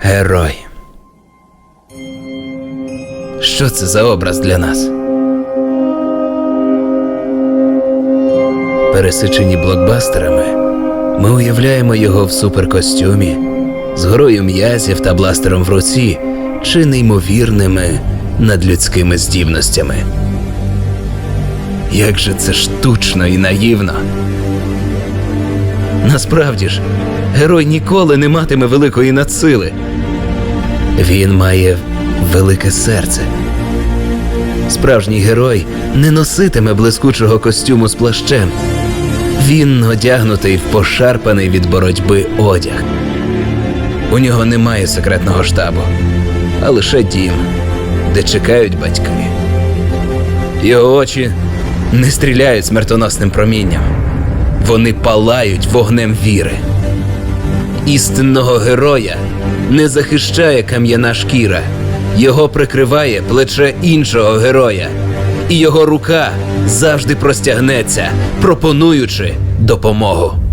Герой. Що це за образ для нас? Пересичені блокбастерами, ми уявляємо його в суперкостюмі, з горою м'язів та бластером в руці, чи неймовірними надлюдськими здібностями. Як же це штучно і наївно. Насправді ж, герой ніколи не матиме великої надсили. Він має велике серце. Справжній герой не носитиме блискучого костюму з плащем. Він одягнутий в пошарпаний від боротьби одяг. У нього немає секретного штабу, а лише дім, де чекають батьки. Його очі не стріляють смертоносним промінням. Вони палають вогнем віри. Істинного героя не захищає кам'яна шкіра, його прикриває плече іншого героя, і його рука завжди простягнеться, пропонуючи допомогу.